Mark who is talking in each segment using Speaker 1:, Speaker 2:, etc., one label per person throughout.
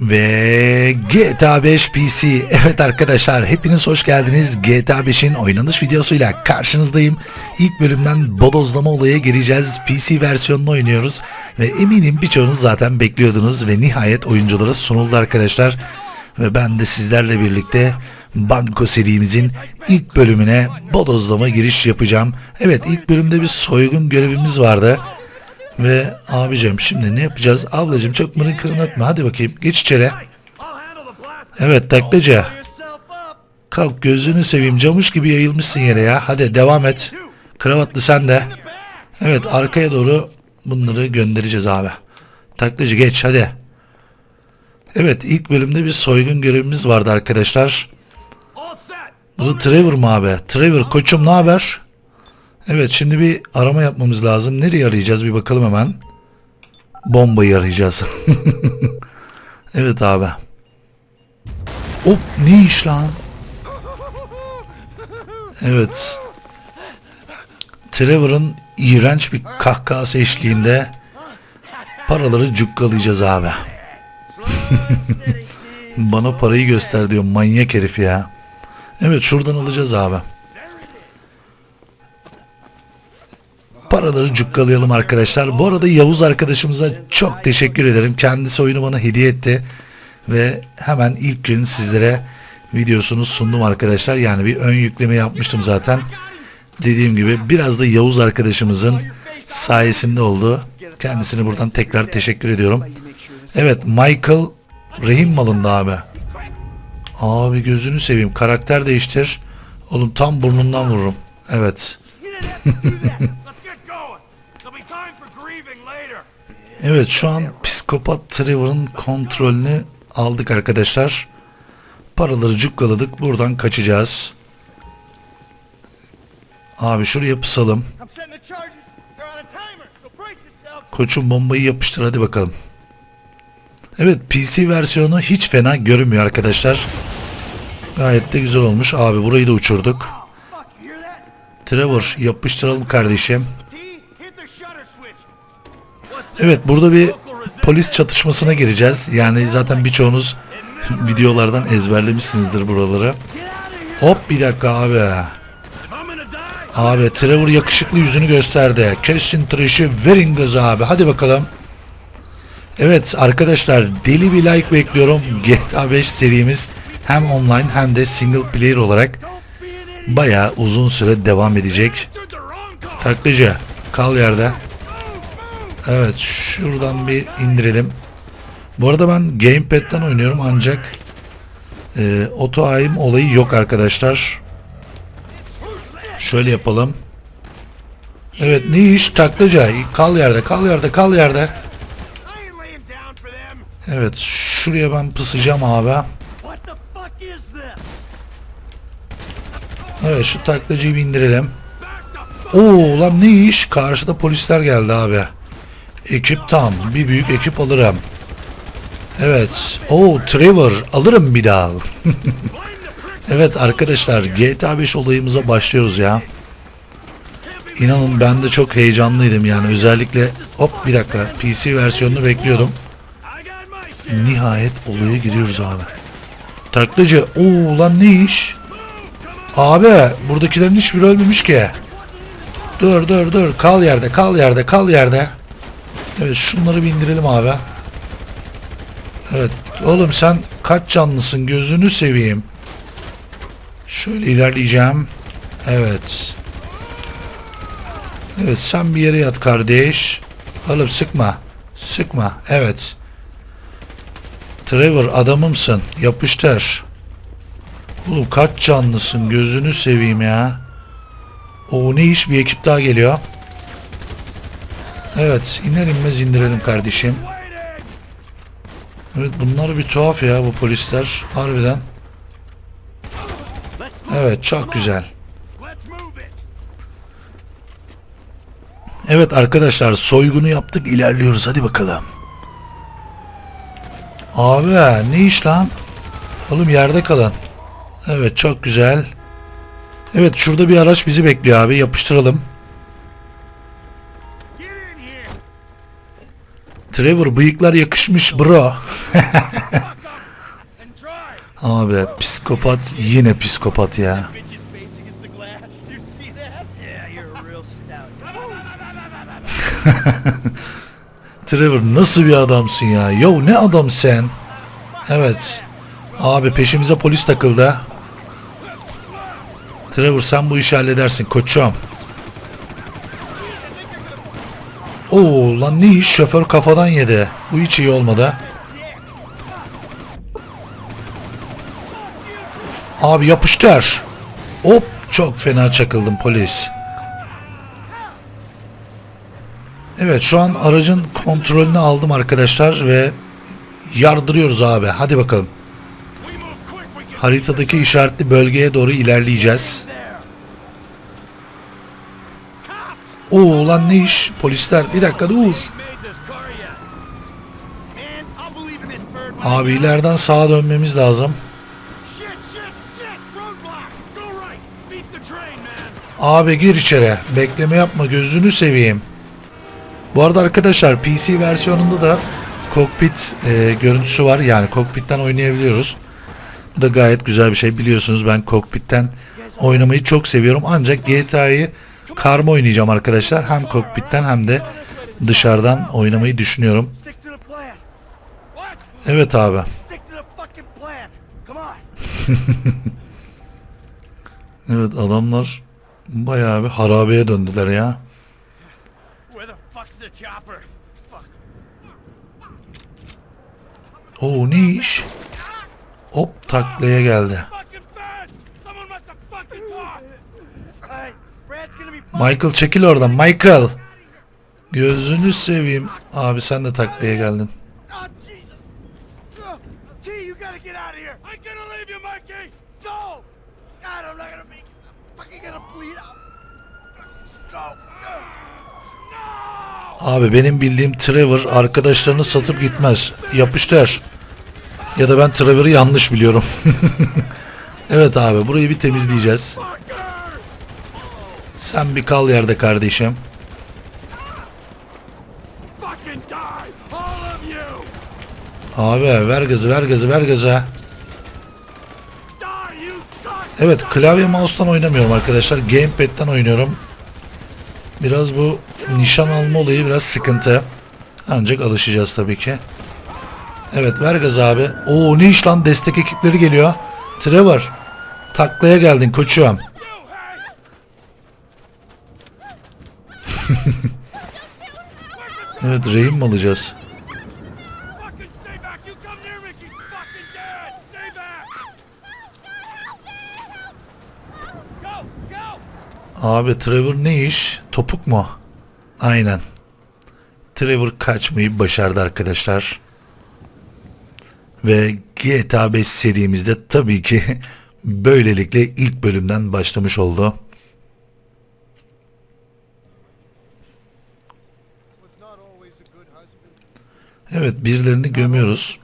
Speaker 1: Ve GTA 5 PC. Evet arkadaşlar hepiniz hoş geldiniz. GTA 5'in oynanış videosuyla karşınızdayım. İlk bölümden bodozlama olayı gireceğiz. PC versiyonunu oynuyoruz. Ve eminim birçoğunuz zaten bekliyordunuz. Ve nihayet oyunculara sunuldu arkadaşlar. Ve ben de sizlerle birlikte Banko serimizin ilk bölümüne bodozlama giriş yapacağım. Evet ilk bölümde bir soygun görevimiz vardı. Ve abicim şimdi ne yapacağız? Ablacım çok mırın kırın ötme. Hadi bakayım geç içeri. Evet taklacı. Kalk gözünü seveyim camış gibi yayılmışsın yere ya. Hadi devam et. Kravatlı sen de. Evet arkaya doğru bunları göndereceğiz abi. Taklacı geç hadi. Evet ilk bölümde bir soygun görevimiz vardı arkadaşlar. Bu da Trevor mu abi? Trevor koçum ne haber? Evet şimdi bir arama yapmamız lazım. Nereye arayacağız bir bakalım hemen. Bombayı arayacağız. evet abi. Hop ne iş lan? Evet. Trevor'ın iğrenç bir kahkahası eşliğinde paraları cukkalayacağız abi. Bana parayı göster diyor manyak herif ya. Evet şuradan alacağız abi. Paraları cukkalayalım arkadaşlar. Bu arada Yavuz arkadaşımıza çok teşekkür ederim. Kendisi oyunu bana hediye etti. Ve hemen ilk gün sizlere videosunu sundum arkadaşlar. Yani bir ön yükleme yapmıştım zaten. Dediğim gibi biraz da Yavuz arkadaşımızın sayesinde oldu. Kendisine buradan tekrar teşekkür ediyorum. Evet Michael rehin malında abi. Abi gözünü seveyim. Karakter değiştir. Oğlum tam burnundan vururum. Evet. Evet şu an psikopat Trevor'ın kontrolünü aldık arkadaşlar. Paraları cukkaladık. Buradan kaçacağız. Abi şuraya pısalım. Koçum bombayı yapıştır hadi bakalım. Evet PC versiyonu hiç fena görünmüyor arkadaşlar. Gayet de güzel olmuş. Abi burayı da uçurduk. Trevor yapıştıralım kardeşim. Evet burada bir polis çatışmasına gireceğiz. Yani zaten birçoğunuz videolardan ezberlemişsinizdir buraları. Hop bir dakika abi. Abi Trevor yakışıklı yüzünü gösterdi. Kesin trash'i verin gazı abi. Hadi bakalım. Evet arkadaşlar deli bir like bekliyorum. GTA 5 serimiz hem online hem de single player olarak bayağı uzun süre devam edecek. Taklacı kal yerde. Evet şuradan bir indirelim. Bu arada ben gamepad'den oynuyorum ancak e, auto aim olayı yok arkadaşlar. Şöyle yapalım. Evet ne iş taklacı kal yerde kal yerde kal yerde. Evet şuraya ben pısacağım abi. Evet şu taklacıyı bir indirelim. Oo lan ne iş? Karşıda polisler geldi abi. Ekip tam. Bir büyük ekip alırım. Evet. Oo Trevor alırım bir daha. evet arkadaşlar GTA 5 olayımıza başlıyoruz ya. İnanın ben de çok heyecanlıydım yani özellikle hop bir dakika PC versiyonunu bekliyordum. Nihayet olaya giriyoruz abi. Taklacı oo lan ne iş? Abi buradakilerin hiçbiri ölmemiş ki. Dur dur dur kal yerde kal yerde kal yerde. Evet şunları bir indirelim abi. Evet oğlum sen kaç canlısın gözünü seveyim. Şöyle ilerleyeceğim. Evet. Evet sen bir yere yat kardeş. Oğlum sıkma. Sıkma. Evet. Trevor adamımsın. Yapıştır. Oğlum kaç canlısın gözünü seveyim ya. O ne iş bir ekip daha geliyor. Evet iner inmez indirelim kardeşim. Evet bunlar bir tuhaf ya bu polisler. Harbiden. Evet çok güzel. Evet arkadaşlar soygunu yaptık ilerliyoruz hadi bakalım. Abi ne iş lan? Oğlum yerde kalın. Evet çok güzel. Evet şurada bir araç bizi bekliyor abi yapıştıralım. Trevor bıyıklar yakışmış bro. Abi psikopat yine psikopat ya. Trevor nasıl bir adamsın ya? Yo ne adam sen? Evet. Abi peşimize polis takıldı. Trevor sen bu işi halledersin koçum. Oo lan ne iş? Şoför kafadan yedi. Bu hiç iyi olmadı. Abi yapıştır. Hop çok fena çakıldım polis. Evet şu an aracın kontrolünü aldım arkadaşlar ve yardırıyoruz abi. Hadi bakalım. Haritadaki işaretli bölgeye doğru ilerleyeceğiz. Oo lan ne iş? Polisler bir dakika dur. Abi ileriden sağa dönmemiz lazım. Abi gir içeri. Bekleme yapma gözünü seveyim. Bu arada arkadaşlar PC versiyonunda da kokpit e, görüntüsü var. Yani kokpitten oynayabiliyoruz. Bu da gayet güzel bir şey. Biliyorsunuz ben kokpitten oynamayı çok seviyorum. Ancak GTA'yı karma oynayacağım arkadaşlar. Hem kokpitten hem de dışarıdan oynamayı düşünüyorum. Evet abi. Evet adamlar bayağı bir harabeye döndüler ya. Oo ne iş? Hop taklaya geldi. Michael çekil oradan Michael. Gözünü seveyim. Abi sen de taklaya geldin. Abi benim bildiğim Trevor arkadaşlarını satıp gitmez. Yapıştır. Ya da ben Trevor'ı yanlış biliyorum. evet abi burayı bir temizleyeceğiz. Sen bir kal yerde kardeşim. Abi ver gazı ver gazı ver gazı. Evet klavye mouse'tan oynamıyorum arkadaşlar. Gamepad'den oynuyorum. Biraz bu nişan alma olayı biraz sıkıntı. Ancak alışacağız tabii ki. Evet ver gaz abi. Oo ne iş lan destek ekipleri geliyor. Trevor taklaya geldin koçum.
Speaker 2: You, hey!
Speaker 1: Evet rehin mi alacağız? Abi Trevor ne iş? Topuk mu? Aynen. Trevor kaçmayı başardı arkadaşlar. Ve GTA 5 serimizde tabii ki böylelikle ilk bölümden başlamış oldu. Evet birilerini gömüyoruz.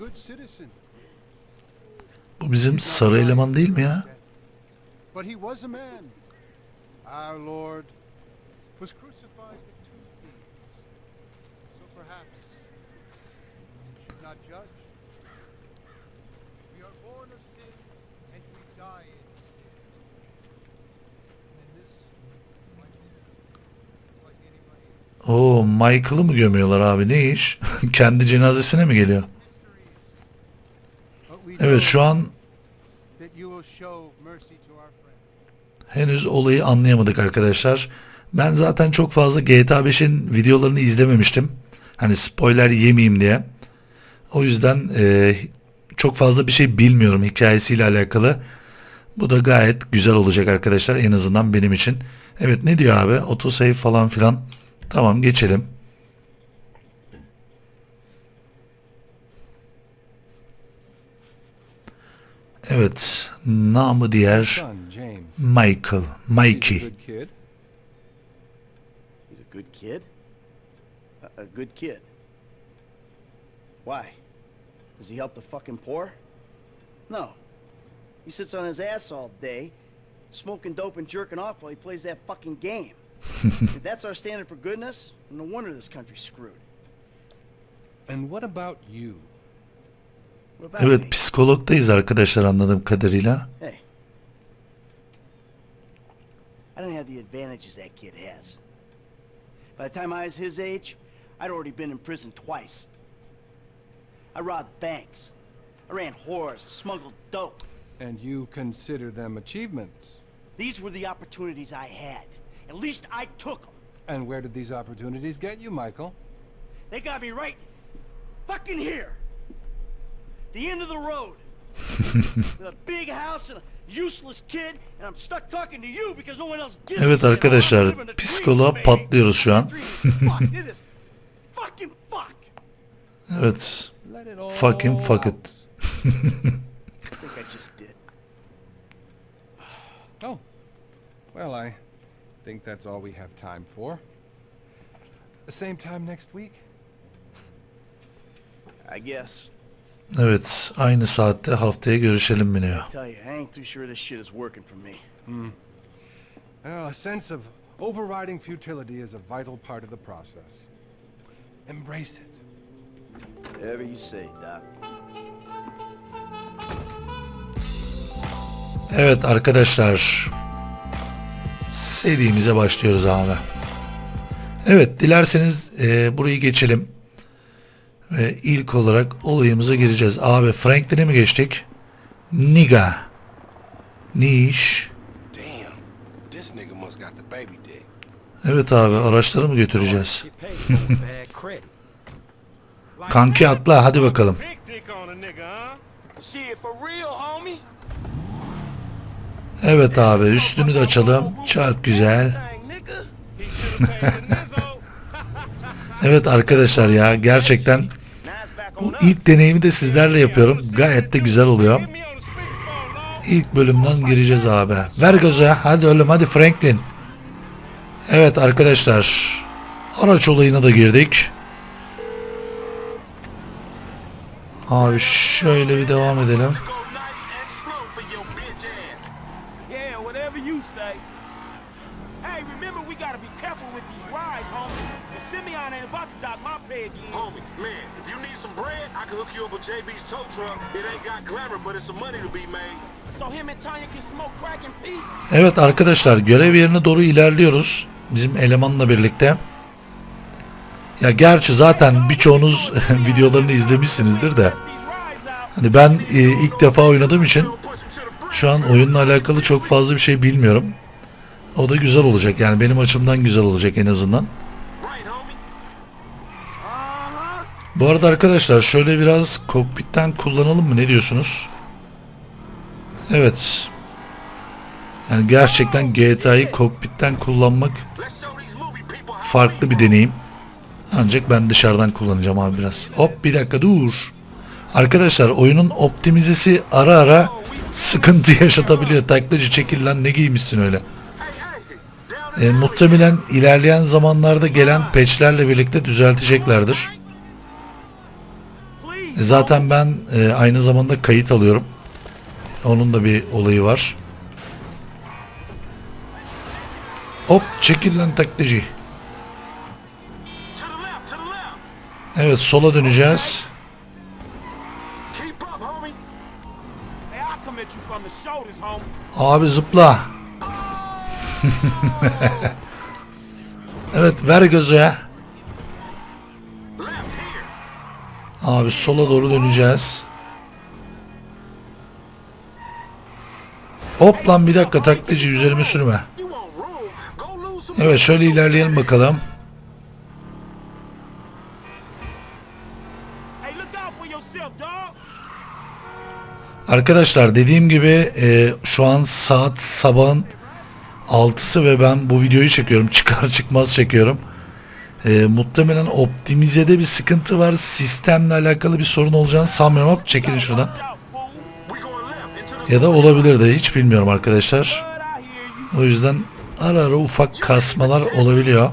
Speaker 1: Bu bizim sarı eleman değil mi ya?
Speaker 3: not judge. We are born of sin and we die in sin. And in this, like, like anybody else.
Speaker 1: Oo Michael'ı mı gömüyorlar abi ne iş? Kendi cenazesine mi geliyor? Evet şu an henüz olayı anlayamadık arkadaşlar. Ben zaten çok fazla GTA 5'in videolarını izlememiştim. Hani spoiler yemeyeyim diye. O yüzden e, çok fazla bir şey bilmiyorum hikayesiyle alakalı. Bu da gayet güzel olacak arkadaşlar en azından benim için. Evet ne diyor abi? Autosave falan filan. Tamam geçelim. Evet. Namı diğer Michael. Mikey.
Speaker 4: He's a good kid? A, a good kid. Why? Does he help the fucking poor? No. He sits on his ass all day, smoking dope and jerking off while he plays that fucking game. If that's our standard for goodness, no wonder this country's screwed.
Speaker 5: And what about you?
Speaker 4: What about
Speaker 1: Evet
Speaker 4: me?
Speaker 1: psikologdayız arkadaşlar anladığım kadarıyla.
Speaker 4: Hey. I don't have the advantages that kid has. By the time I was his age, I'd already been in prison twice. I robbed banks. I ran whores, smuggled dope.
Speaker 3: And you consider them achievements.
Speaker 4: These were the opportunities I had. At least I took them.
Speaker 3: And where did these opportunities get you, Michael?
Speaker 4: They got me right fucking here. The end of the road. With a big house and a useless kid, and I'm stuck talking to you because no one else gives
Speaker 1: Evet
Speaker 4: a shit.
Speaker 1: arkadaşlar, psikoloğa patlıyoruz şu an. Evet. Fucking fuck it.
Speaker 4: I think I just did.
Speaker 3: Oh. Well, I think that's all we have time for. The same time next week?
Speaker 4: I guess.
Speaker 1: Evet aynı saatte haftaya görüşelim mi diyor.
Speaker 4: I tell you, I ain't too sure this shit is working for me.
Speaker 3: Well, a sense of overriding futility is a vital part of the process. Embrace it.
Speaker 4: Whatever you say, Doc.
Speaker 1: Evet arkadaşlar. Serimize başlıyoruz abi. Evet dilerseniz e, burayı geçelim. Ve ilk olarak olayımıza gireceğiz. Abi Franklin'e mi geçtik? Niga. Niş. Evet abi araçları mı götüreceğiz? Kanki atla hadi bakalım.
Speaker 5: Big dick on a nigga, huh?
Speaker 6: Shit, for real, homie.
Speaker 1: Evet abi üstünü de açalım. Çok güzel. Evet arkadaşlar ya gerçekten bu ilk deneyimi de sizlerle yapıyorum. Gayet de güzel oluyor. İlk bölümden gireceğiz abi. Ver gözü. Hadi oğlum hadi Franklin. Evet arkadaşlar. Araç olayına da girdik. Abi şöyle bir devam edelim.
Speaker 6: Yeah, whatever you say. Hey, remember we gotta be careful with these rides, homie. The Simeon ain't about to dock my pay again.
Speaker 5: Homie, man, if you need some bread, I can hook you up with JB's tow truck. It ain't got glamour, but it's some money to be made.
Speaker 6: So him and Tanya can smoke crack in peace.
Speaker 1: Evet arkadaşlar görev yerine doğru ilerliyoruz. Bizim elemanla birlikte. Ya gerçi zaten birçoğunuz videolarını izlemişsinizdir de. Hani ben e, ilk defa oynadığım için şu an oyunla alakalı çok fazla bir şey bilmiyorum. O da güzel olacak yani benim açımdan güzel olacak en azından. Bu arada arkadaşlar şöyle biraz kokpitten kullanalım mı ne diyorsunuz? Evet. Yani gerçekten GTA'yı kokpitten kullanmak farklı bir deneyim. Ancak ben dışarıdan kullanacağım abi biraz. Hop bir dakika dur. Arkadaşlar oyunun optimizesi ara ara sıkıntı yaşatabiliyor. Taklacı çekil lan ne giymişsin öyle. E, muhtemelen ilerleyen zamanlarda gelen patchlerle birlikte düzelteceklerdir. E, Zaten ben e, aynı zamanda kayıt alıyorum. Onun da bir olayı var. Hop çekil lan taklacı. Evet sola döneceğiz. Abi zıpla. evet ver gözü ya. Abi sola doğru döneceğiz. Hop lan bir dakika taklacı üzerime sürme. Evet şöyle ilerleyelim bakalım. Arkadaşlar dediğim gibi e, şu an saat sabahın 6'sı ve ben bu videoyu çekiyorum. Çıkar çıkmaz çekiyorum. E, muhtemelen optimizede bir sıkıntı var. Sistemle alakalı bir sorun olacağını sanmıyorum. Hop çekilin şuradan. Ya da olabilir de hiç bilmiyorum arkadaşlar. O yüzden ara ara ufak kasmalar olabiliyor.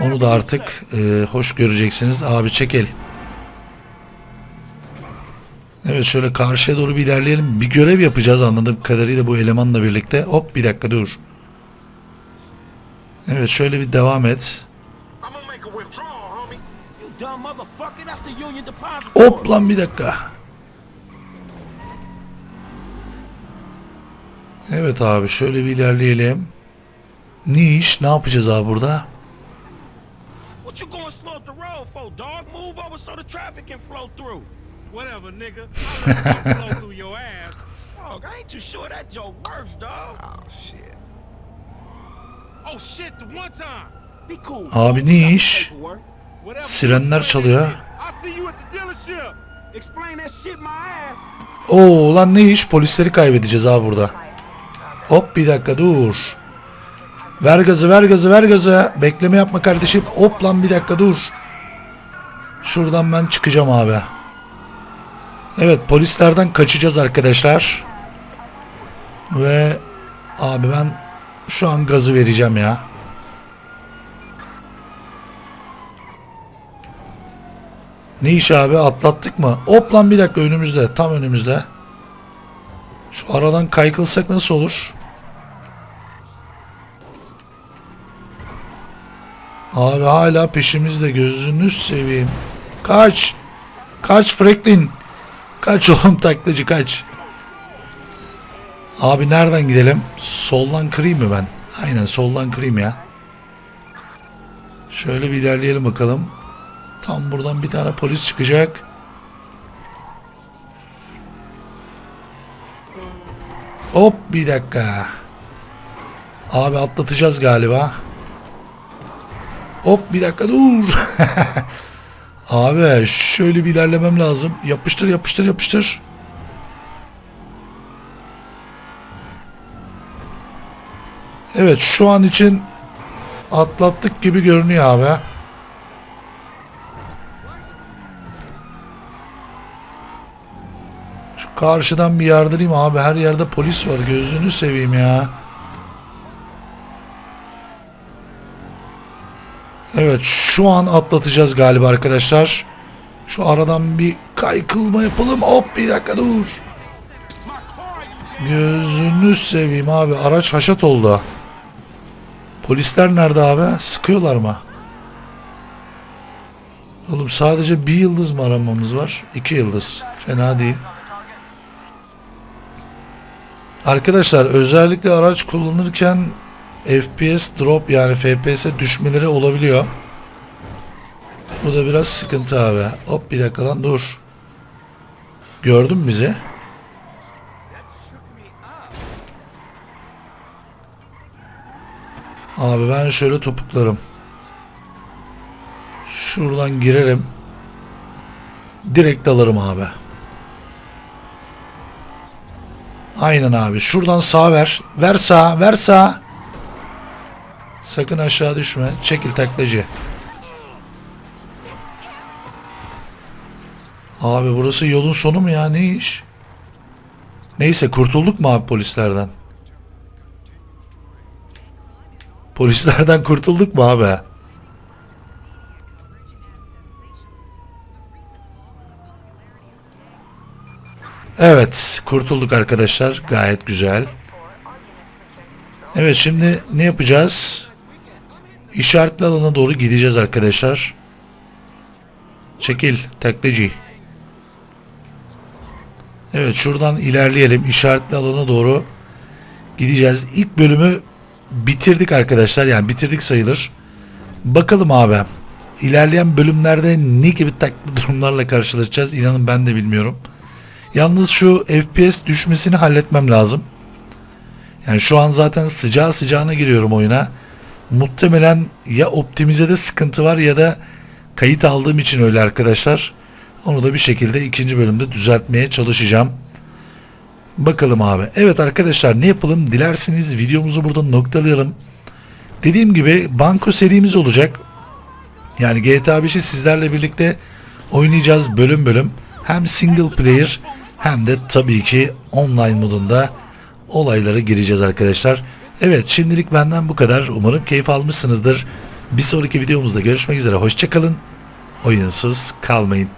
Speaker 1: Onu da artık e, hoş göreceksiniz. Abi çekil. Evet şöyle karşıya doğru bir ilerleyelim. Bir görev yapacağız anladığım kadarıyla bu elemanla birlikte. Hop bir dakika dur. Evet şöyle bir devam et. Hop lan bir dakika. Evet abi şöyle bir ilerleyelim. Ne iş? Ne yapacağız abi burada?
Speaker 6: What you gonna slow up the road for, dog? Move over so the traffic can flow through.
Speaker 5: Whatever, nigga. I flow through your ass.
Speaker 6: Dog, I ain't too sure that joke works, dog.
Speaker 5: Oh, shit. Oh, shit, the one time.
Speaker 6: Be cool.
Speaker 1: Abi ne iş? Sirenler çalıyor. Oo lan ne iş? Polisleri kaybedeceğiz abi burada. Hop bir dakika dur. Ver gazı ver gazı ver gazı. Bekleme yapma kardeşim. Hop lan bir dakika dur. Şuradan ben çıkacağım abi. Evet polislerden kaçacağız arkadaşlar. Ve abi ben şu an gazı vereceğim ya. Ne iş abi atlattık mı? Hop lan bir dakika önümüzde tam önümüzde. Şu aradan kaykılsak nasıl olur? Abi hala peşimizde gözünü seveyim. Kaç. Kaç Franklin. Kaç oğlum taklacı kaç. Abi nereden gidelim? Soldan kırayım mı ben? Aynen soldan kırayım ya. Şöyle bir ilerleyelim bakalım. Tam buradan bir tane polis çıkacak. Hop bir dakika. Abi atlatacağız galiba. Hop bir dakika dur. Abi şöyle bir ilerlemem lazım. Yapıştır yapıştır yapıştır. Evet şu an için atlattık gibi görünüyor abi. Şu karşıdan bir yardırayım abi. Her yerde polis var. Gözünü seveyim ya. Evet şu an atlatacağız galiba arkadaşlar. Şu aradan bir kaykılma yapalım. Hop bir dakika dur. Gözünü seveyim abi. Araç haşat oldu. Polisler nerede abi? Sıkıyorlar mı? Oğlum sadece bir yıldız mı aramamız var? İki yıldız. Fena değil. Arkadaşlar özellikle araç kullanırken FPS drop yani FPS düşmeleri olabiliyor. Bu da biraz sıkıntı abi. Hop bir dakika lan dur. Gördün bizi? Abi ben şöyle topuklarım. Şuradan girerim. Direkt alırım abi. Aynen abi. Şuradan sağ ver. Ver sağ. Ver sağ. Sakın aşağı düşme. Çekil taklacı. Abi burası yolun sonu mu ya? Ne iş? Neyse kurtulduk mu abi polislerden? Polislerden kurtulduk mu abi? Evet, kurtulduk arkadaşlar. Gayet güzel. Evet, şimdi ne yapacağız? İşaretli alana doğru gideceğiz arkadaşlar. Çekil, taklacı. Evet, şuradan ilerleyelim. İşaretli alana doğru gideceğiz. İlk bölümü bitirdik arkadaşlar. Yani bitirdik sayılır. Bakalım abi. İlerleyen bölümlerde ne gibi taklı durumlarla karşılaşacağız? İnanın ben de bilmiyorum. Yalnız şu FPS düşmesini halletmem lazım. Yani şu an zaten sıcağı sıcağına giriyorum oyuna. Muhtemelen ya optimizede sıkıntı var ya da kayıt aldığım için öyle arkadaşlar. Onu da bir şekilde ikinci bölümde düzeltmeye çalışacağım. Bakalım abi. Evet arkadaşlar ne yapalım? Dilerseniz videomuzu burada noktalayalım. Dediğim gibi banko serimiz olacak. Yani GTA 5'i sizlerle birlikte oynayacağız bölüm bölüm. Hem single player hem de tabii ki online modunda olaylara gireceğiz arkadaşlar. Evet şimdilik benden bu kadar. Umarım keyif almışsınızdır. Bir sonraki videomuzda görüşmek üzere. Hoşçakalın. Oyunsuz kalmayın.